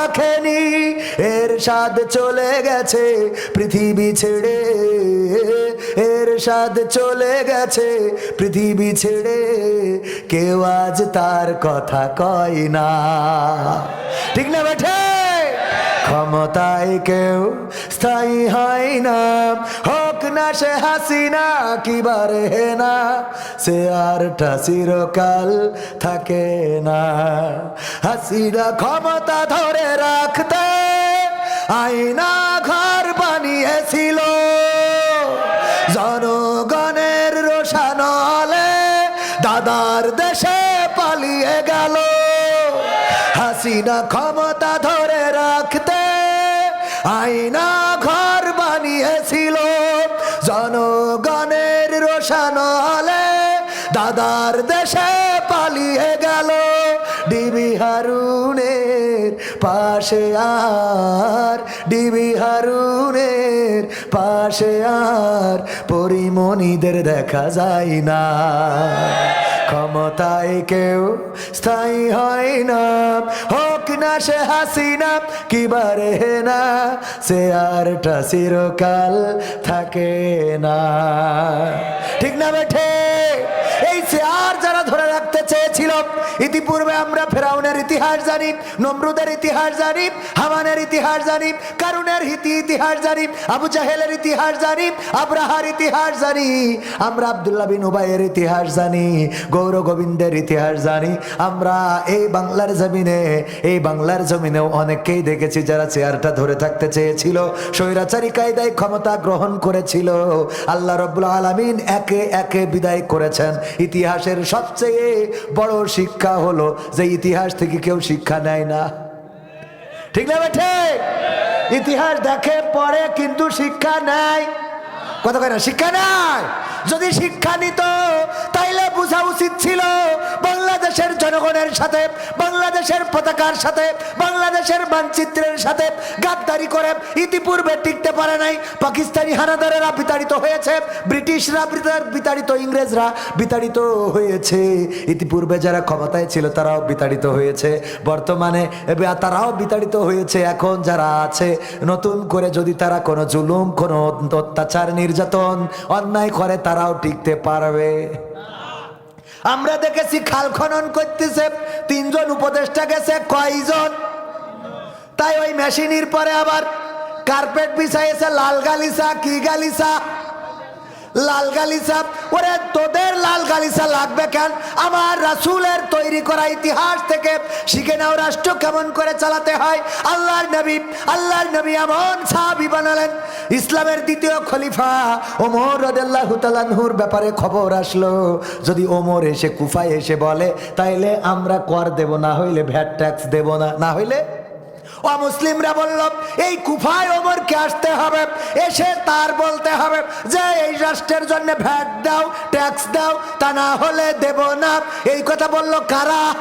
রাখেনি। এর সাদ চলে গেছে পৃথিবী ছেড়ে। এর সাদ চলে গেছে পৃথিবী ছেড়ে। কেউ আজ তার কথা কয় না। ঠিক না বেঠে? ক্ষমতায় কেউ স্থায়ী হয় না। হোক না সে হাসিনা হে না, সে আরটা চিরকাল থাকে না। হাসিনা ক্ষমতা ধরে রাখতে আইনা ঘর বানিয়েছিল হাসিনা ক্ষমতা ধরে রাখতে আইনা ঘর বানিয়েছিল। জনগণের রোশান হলে দাদার দেশে পালিয়ে গেল। ডিবি হারুনের পাশে আর, ডিবি হারুনের পাশে আর, পরিমণিদের দেখা যায় না। ক্ষমতায় কেউ স্থায়ী হয় না। হোক না সে হাসিনা কিবারে না, সে আরটা চিরকাল থাকে না। ঠিক না বেঠে? ইতিপূর্বে আমরা ফেরাউনের ইতিহাস জানি, নমরুদের ইতিহাস জানি, হামানের ইতিহাস জানি, কারুনের হিতি ইতিহাস জানি, আবু জাহেলের ইতিহাস জানি, আব্রাহার ইতিহাস জানি, আমরা আবদুল্লাহ বিন উবাইয়ের ইতিহাস জানি, গৌর গোবিন্দের ইতিহাস জানি, আমরা এই বাংলার জমিনে, এই বাংলার জমিনেও অনেককেই দেখেছি যারা চেয়ারটা ধরে থাকতে চেয়েছিল, স্বৈরাচারী কায়দায় ক্ষমতা গ্রহণ করেছিল, আল্লাহ রব্বুল আলমিন একে একে বিদায় করেছেন, ইতিহাসের সবচেয়ে বড় শিক্ষা হলো যে ইতিহাস থেকে কেউ শিক্ষা নেয় না। ঠিক না ঠিক? ইতিহাস দেখে পরে কিন্তু শিক্ষা নেয়। কত কয় না, শিক্ষা নাই যদি শিক্ষা নিত বোঝা উচিত ছিল বাংলাদেশের জনগণের সাথে, বাংলাদেশের পতাকার সাথে, বাংলাদেশের মানচিত্রের সাথে গাদ্দারি করে ইতিপূর্বে টিকতে পারে নাই। পাকিস্তানি হানাদারেরা বিতাড়িত হয়েছে, ব্রিটিশরা বিতাড়িত ইংরেজরা বিতাড়িত হয়েছে। ইতিপূর্বে যারা ক্ষমতায় ছিল, তারাও বিতাড়িত হয়েছে। বর্তমানে তারাও বিতাড়িত হয়েছে। এখন যারা আছে, নতুন করে যদি তারা কোনো জুলুম, কোনো অত্যাচার, নির্যাতন, অন্যায় করে, তারাও টিকতে পারবে। আমরা দেখেছি খাল খনন করতেছে, তিনজন উপদেষ্টা গেছে, কয়জন? তাই ওই মেশিনের পরে আবার কার্পেট বিছাইছে, লাল গালিসা কি গালিসা লাল গালিসা ওরে, তোদের লাল গালিসা লাগবে কেন? আমার রাসূলের তৈরি করা ইতিহাস থেকে শিখে নাও রাষ্ট্র কেমন করে চালাতে হয়। আল্লাহর নবী আল্লাহর নবী এমন সাহাবি বানালেন। ইসলামের দ্বিতীয় খলিফা ওমর রাদিয়াল্লাহু তাআলাহুর ব্যাপারে খবর আসলো। যদি ওমর এসে কুফায় এসে বলে, তাইলে আমরা কর দেব, না হইলে ভ্যাট ট্যাক্স দেব না না হইলে অমুসলিমরা বলল, এই কুফায় ওমরকে আসতে হবে। এসে তার বলতে হবে যে, এই রাষ্ট্রের জন্য ভ্যাট দাও, ট্যাক্স দাও, তা না হলে দেব না। এই কথা বলল কারা?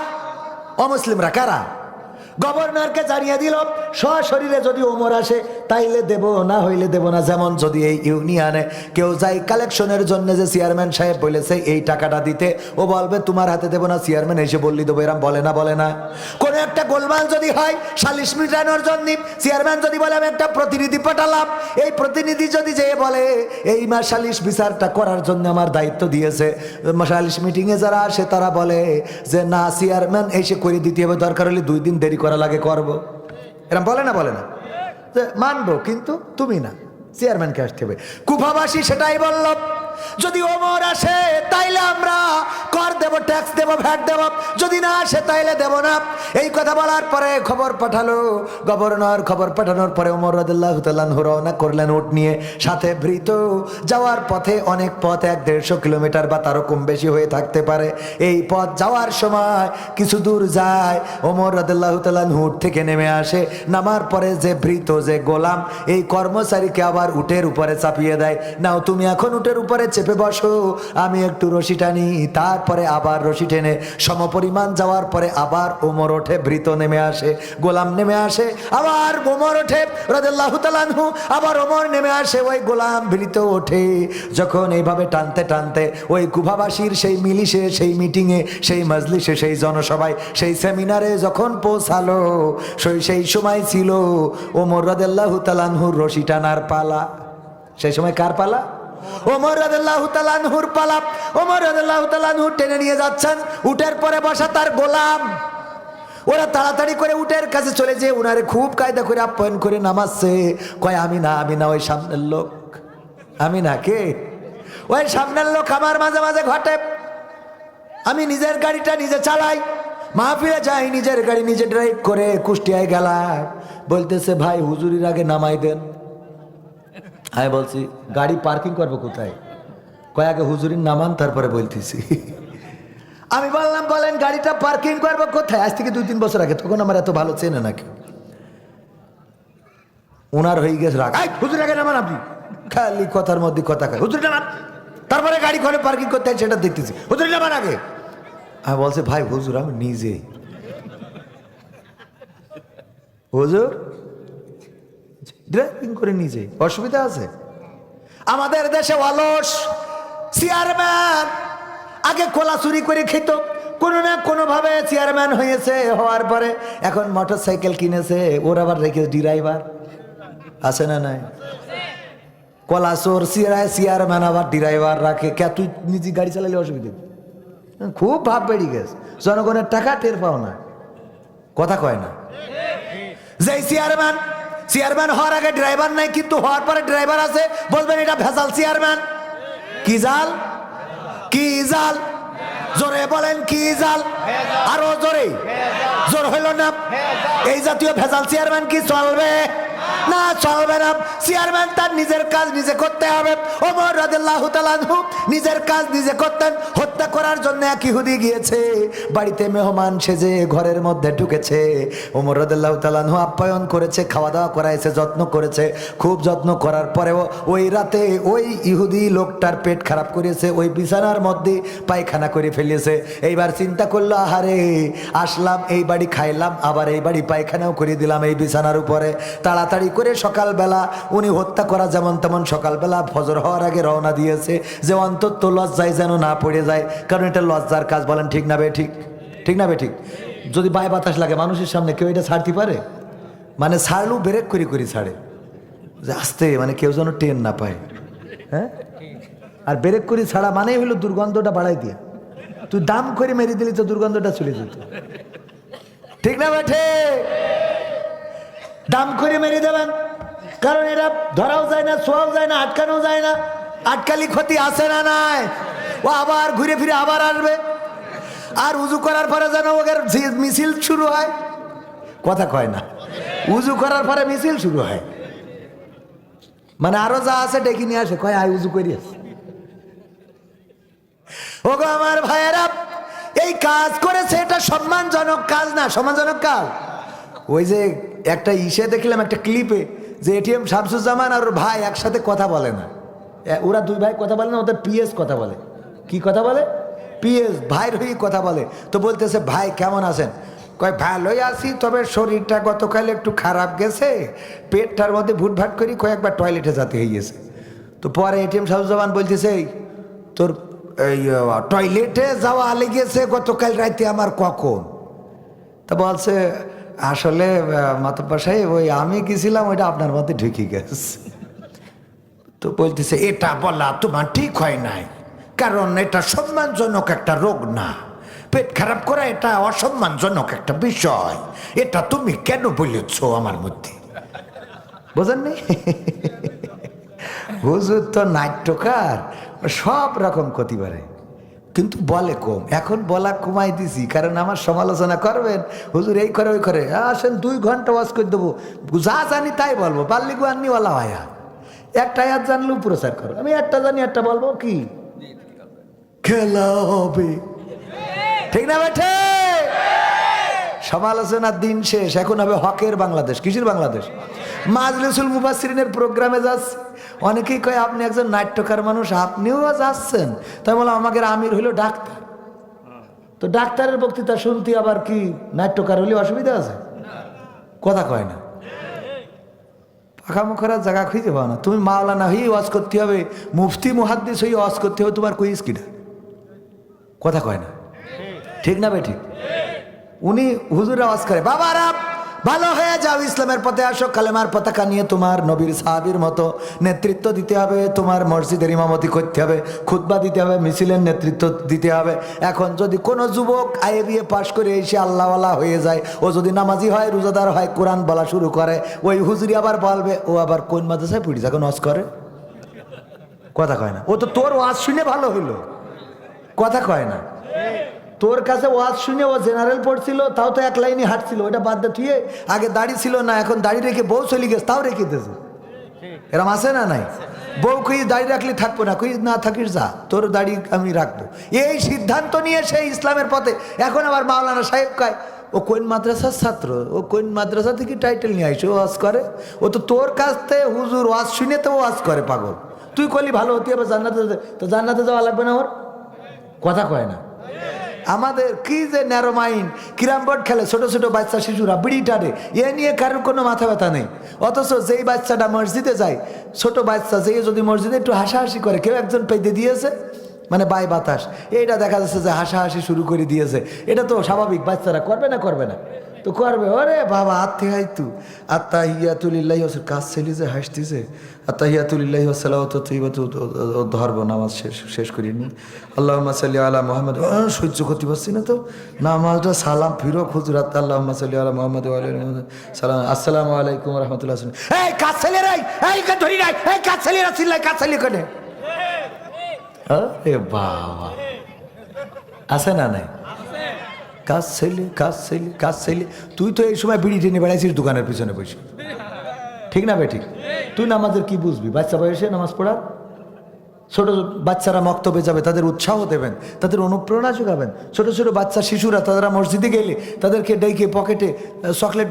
অমুসলিমরা কারা? গভর্নরকে জানিয়ে দিল, সশরীরে যদি ওমর আসে, তাইলে দেব, না হইলে দেব না, যেমন যদি এই ইউনিয়নে কেউ যায় কালেকশনের জন্য যে চেয়ারম্যান সাহেব বলেছে, এই টাকাটা দিতে, ও বলবে, তোমার হাতে দেবো না, চেয়ারম্যান এসে বললি দেবো। এরম বলে না বলে না। কোনো একটা গোলমাল যদি হয়, সালিশ মিটানোর জন্য, চেয়ারম্যান যদি বলে, আমি একটা প্রতিনিধি পাঠালাম। এই প্রতিনিধি যদি যেয়ে বলে, এই মা সালিশ বিচারটা করার জন্য আমার দায়িত্ব দিয়েছে। সালিশ মিটিংয়ে যারা আসে, তারা বলে যে, না, চেয়ারম্যান এসে করে দিতে হবে, দরকার হলে দুই দিন দেরি করা লাগে, করব। এরম বলে না বলে না। মানবো, কিন্তু তুমি না। চেয়ারম্যানকে আসতে হবে। কুফাবাসী সেটাই বলল যদি ওমর আসে, তাইলে আমরা কর দেব ট্যাক্স দেব ভ্যাট দেব। যদি না আসে, তাইলে দেব না। এই কথা বলার পরে খবর পাঠালো। গভর্নর খবর পাঠানোর পরে ওমর রদুল্লাহ রওনা করলেন উট নিয়ে। সাথে ভৃত। যাওয়ার পথে অনেক পথ এক দেড়শো কিলোমিটার বা তারও কম বেশি হয়ে থাকতে পারে। এই পথ যাওয়ার সময় কিছু দূর যায়। ওমর রদুল্লাহ উট থেকে নেমে আসে। নামার পরে যে ভৃত, যে গোলাম, এই কর্মচারীকে আবার উটের উপরে চাপিয়ে দেয়। নাও, তুমি এখন উটের উপরে চেপে বসো। আমি একটু রশি টানি, তারপরে আবার রশি টেনে, সমপরিমাণ যাওয়ার পরে আবার ওমর ওঠে, ভৃত নেমে আসে, গোলাম নেমে আসে, আবার ওমর ওঠে, রাদিয়াল্লাহু তাআলাহু আবার ওমর নেমে আসে, ওই গোলাম ভৃত ওঠে। যখন এইভাবে টানতে টানতে ওই কুভাবাসীর সেই মিলিশে, সেই মিটিংয়ে, সেই মজলিসে সেই জনসভায়, সেই সেমিনারে যখন পৌঁছালো, সেই সেই সময় ছিল ওমর রাদিয়াল্লাহু তাআলাহুর রশি টানার পালা। সেই সময় কার পালা? ওমর রাদিয়াল্লাহু তাআলাহুর পালা ওমর রাদিয়াল্লাহু তাআলাহু টেনে নিয়ে যাচ্ছেন, উটের পরে বসা তার গোলাম। ওরা তাড়াতাড়ি করে উটের কাছে চলে যেয়ে উনারে খুব কায়দা করে আপ্যায়ন করে নামাচ্ছে। কয়, আমি না আমি না, ওই সামনের লোক। আমি না, কে? ওই সামনের লোক আমার মাঝে মাঝে ঘটে। আমি নিজের গাড়িটা নিজে চালাই। মাহফিলে যাই, নিজের গাড়ি নিজে ড্রাইভ করে কুষ্টিয়ায় গেলাম। বলতেছে, ভাই, হুজুরির আগে নামাই দেন। আমি বলছি গাড়ি পার্কিং করব কোথায়? কয় আগে হুজুরির নামান তারপরে বলতেছি। আমি বললাম বলেন গাড়িটা পার্কিং করব কোথায়? আজ থেকে দুই তিন বছর আগে তখন আমার এত ভালো চেনে নাকি ওনার হয়ে গেছে রাগ। "এই, হুজুর আগে নামান আপনি। খালি কথার মধ্যে কথা খায় হুজুর নামান। তারপরে গাড়ি ঘরে পার্কিং করতে হয় সেটা দেখতেছি। হুজুর নামান আগে। আমি বলছে ভাই হুজুর আমি নিজে হুজুর ড্রাইভিং করে নিজে, অসুবিধা আছে? আমাদের দেশে অলস চেয়ারম্যান আগে কোলা চুরি করে খেত, কোনো না কোনোভাবে চেয়ারম্যান হয়েছে, হওয়ার পরে এখন মোটর সাইকেল কিনেছে, ওর আবার রেখে ড্রাইভার। আছে না নাই? কলা চোর সিয়ারায় চেয়ারম্যান আবার ড্রাইভার রাখে, কে তুই নিজে গাড়ি চালালে অসুবিধা? খুব ভাব বেড়ে গেছে, জনগণের টাকা টের পাও না। কথা কয় না। যেই চেয়ারম্যান চেয়ারম্যান হওয়ার আগে ড্রাইভার নাই, কিন্তু হওয়ার পরে ড্রাইভার আছে। বলবেন এটা ভেজাল চেয়ারম্যান কি জাল? কি জাল? জোরে বলেন, কি জাল? আরও জোরে। জোর হইল না? এই জাতীয় ভেজাল চেয়ারম্যান কি চলবে? না চলবে না। চেয়ারম্যান তার নিজের কাজ নিজে করতে হবে। ওমর নিজের কাজ নিজে করতেন। হত্যা করার জন্য এক ইহুদি গিয়েছে। বাড়িতে মেহমান সেজে ঘরের মধ্যে ঢুকেছে। ওমর আপ্যায়ন করেছে খাওয়া দাওয়া করাইছে, যত্ন করেছে। খুব যত্ন করার পরেও ওই রাতে ওই ইহুদি লোকটার পেট খারাপ করেছে ওই বিছানার মধ্যে পায়খানা করে ফেলেছে এইবার চিন্তা করল, আহারে, আসলাম, এই বাড়ি খাইলাম, আবার এই বাড়ি পায়খানাও করে দিলাম এই বিছানার উপরে। তাড়াতাড়ি করে সকালবেলা উনি হত্যা করা যেমন তেমন সকালবেলা ফজর হওয়ার আগে রওনা দিয়েছে যে অন্তত লজ্জায় যেন না পড়ে যায়। কারণ এটা লজ্জার কাজ, বলেন ঠিক না বে ঠিক? ঠিক না বে ঠিক? যদি বায় বাতাস লাগে, মানুষের সামনে কেউ এটা ছাড়তে পারে? মানে ছাড়লেও ব্রেক করি করি ছাড়ে। যে আসতে মানে কেউ যেন টেন না পায়। হ্যাঁ? আর ব্রেক করি ছাড়া মানেই হলো দুর্গন্ধটা বাড়াই দিয়ে। তুই দাম করে মেরে দিলি তো দুর্গন্ধটা চলে যেত। ঠিক না বেঠে দাম করে মেরে দেবেন। কারণ এরা ধরাও যায় না ছোঁয়াও যায় না, আটকানো যায় না। আটকালি ক্ষতি আসে না নাই? ও আবার ঘুরে ফিরে আবার আসবে। আর উজু করার পরে যেন ওদের মিছিল শুরু হয়। কথা কয় না। উজু করার পরে মিছিল শুরু হয়। মানে আরও যা আছে ডেকে নিয়ে আসে। কয়, আয় উজু করি ওগো আমার ভাইয়েরা, এই কাজ করেছে এটা সম্মানজনক কাজ না সম্মানজনক কাজ। ওই যে একটা ইসে দেখলাম একটা ক্লিপে যে এটিএম শামসুজ্জামান আর ওর ভাই একসাথে কথা বলে না। ওরা দুই ভাই কথা বলে না ওদের পিএস কথা বলে। কি কথা বলে? পিএস ভাইয়ের হয়ে কথা বলে। তো বলতেছে ভাই কেমন আছেন? কয় ভালোই আছি তবে শরীরটা গতকাল একটু খারাপ গেছে। পেটটার মধ্যে ভুটভাট করি কয়েকবার টয়লেটে যাতে হয়ে গেছে তো পরে এটিএম শামসুজ্জামান বলতেছে "এই, তোর এই টয়লেটে যাওয়া লেগেছে গতকাল রাতে আমার কখন? তা বলছে আসলে মাতব্বা সাহেব ওই আমি গেছিলাম ওইটা আপনার মধ্যে ঢুকে গেছে। তো বলতেছে, এটা বলা তোমার ঠিক হয় নাই। কারণ এটা সম্মানজনক একটা রোগ না। পেট খারাপ করা এটা অসম্মানজনক একটা বিষয়। এটা তুমি কেন বলেছ আমার মধ্যে? বোঝেন বোঝেননি? হুজুর তো নাট্যকার, সব রকম ক্ষতি পারে কিন্তু বলে কম। এখন বলা কমাই দিছি, কারণ আমার সমালোচনা করবেন? হুজুর এই করে, ওই করে। আসেন, দুই ঘণ্টা ওয়াজ করে দেবো। যা জানি তাই বলব। বাল্লিগু আন্নিওয়ালা ভাইয়া একটা আয়াত জানলেও প্রচার করো। আমি একটা জানি, একটা বলব কি? খেলা হবে। ঠিক না বেঠে? সমালোচনার দিন শেষ। এখন হবে হকের বাংলাদেশ। কিসের বাংলাদেশ? মাজলিসুল মুবাসিরিনের প্রোগ্রামে যাচ্ছে। অনেকেই কয়, আপনি একজন নাট্যকার মানুষ, আপনিও যাচ্ছেন। তাই বললাম আমাদের আমির হইল ডাক্তার। তো ডাক্তারের বক্তৃতা শুনতে আবার কি নাট্যকার হলে অসুবিধা আছে? কথা কয় না। পাখা মুখরা জায়গা খুঁজে পাও না। তুমি মাওলানা হয়ে ওয়াজ করতে হবে, মুফতি, মুহাদ্দিস হয়ে ওয়াজ করতে হবে, তোমার কুইজ কিনা? কথা কয় না। ঠিক না বে ঠিক? উনি হুজুর আওয়াজ করে, বাবা বাবারা ভালো হয়ে যাও, ইসলামের পথে আসো, কালেমার পতাকা নিয়ে তোমার নবীর সাহাবির মতো নেতৃত্ব দিতে হবে, তোমার মসজিদের ইমামতি করতে হবে, খুতবা দিতে হবে, মিছিলের নেতৃত্ব দিতে হবে। এখন যদি কোনো যুবক আইএ বিয়ে পাশ করে এসে আল্লাহওয়ালা হয়ে যায়, ও যদি নামাজি হয়, রোজাদার হয়, কোরআন বলা শুরু করে, ওই হুজুরি আবার বলবে, ও আবার কোন মাদ্রাসায় পড়ি যখন ওয়াজ করে? কথা কয় না। ও তো তোর ওয়াজ শুনে ভালো হইল। কথা কয় না। তোর কাছে ওয়াজ শুনে ও জেনারেল পড়ছিল, তাও তো এক লাইনে হাঁটছিল ওটা বাদ দে থুয়ে আগে দাড়ি ছিল না, এখন দাড়ি রেখে বউ চলে গেছে, তাও রেখে দিয়েছে এরম আছে না নাই? বউ কুই দাড়ি রাখলে থাকব না, কুই না থাকিস যা, তোর দাড়ি আমি রাখব। এই সিদ্ধান্ত নিয়ে সেই ইসলামের পথে, এখন আবার মাওলানা সাহেব কয়, ও কোন মাদ্রাসার ছাত্র? ও কোন মাদ্রাসা থেকে টাইটেল নিয়ে আইসো ওয়াজ করে? ও তো তোর কাছ থেকে হুজুর ওয়াজ শুনে তো ওয়াজ করে, পাগল। তুই কলি ভালো হতে হবে জান্নাতে তো জান্নাতে যাওয়া লাগবে না ওর? কথা কয় না। আমাদের কি যে ন্যারো মাইন্ড কিরাম বোর্ড খেলে ছোট ছোট বাচ্চা শিশুরা বিড়ি টানে। এ নিয়ে কারোর কোনো মাথা ব্যথা নেই। অথচ যেই বাচ্চাটা মসজিদে যায়, ছোট বাচ্চা যেই যদি মসজিদে একটু হাসাহাসি করে, কেউ একজন পেতে দিয়েছে? মানে বাই বাতাস। এইটা দেখা যাচ্ছে যে হাসাহাসি শুরু করে দিয়েছে। এটা তো স্বাভাবিক, বাচ্চারা করবে না করবে না। তো করবে, ওরে বাবা আত্মে হাই তু। আত্মা হিয়াতুলিল্লাহ কাজ ছেলে যে, হাসতেছে। আত্মা হিয়াতুলিল্লাহ তো তুই ধরব, নামাজ শেষ শেষ করিনি আল্লাহ সাল্লি আলা মোহাম্মদ সহ্য করতে পারছি না তো। নামাজটা সালাম ফিরো খুচুর আত্মা আল্লাহ সাল্লি আলা মোহাম্মদ সালাম, আসসালামু আলাইকুম রহমতুল্লাহ এই, কাজ ছেলে রাই এই ধরি রাই এই, কাজ ছেলেরা চিল্লাই কাজ ছেলে কেনে আরে বাবা। আছে না নাই? কাজ ছেলে কাজ ছেলে কাজ ছেলে তুই তো এই সময় বিড়ি টেনে বেড়াইছিস দোকানের পিছনে বসে। ঠিক না বেঠিক তুই নামাজের কি বুঝবি? বাচ্চা বয়সে নামাজ পড়ার ছোট বাচ্চারা মক্তবে যাবে, তাদের উৎসাহ দেবেন, তাদের অনুপ্রেরণা যোগাবেন। ছোট ছোট বাচ্চা শিশুরা তারা মসজিদে গেলে তাদেরকে ডেকে পকেটে চকলেট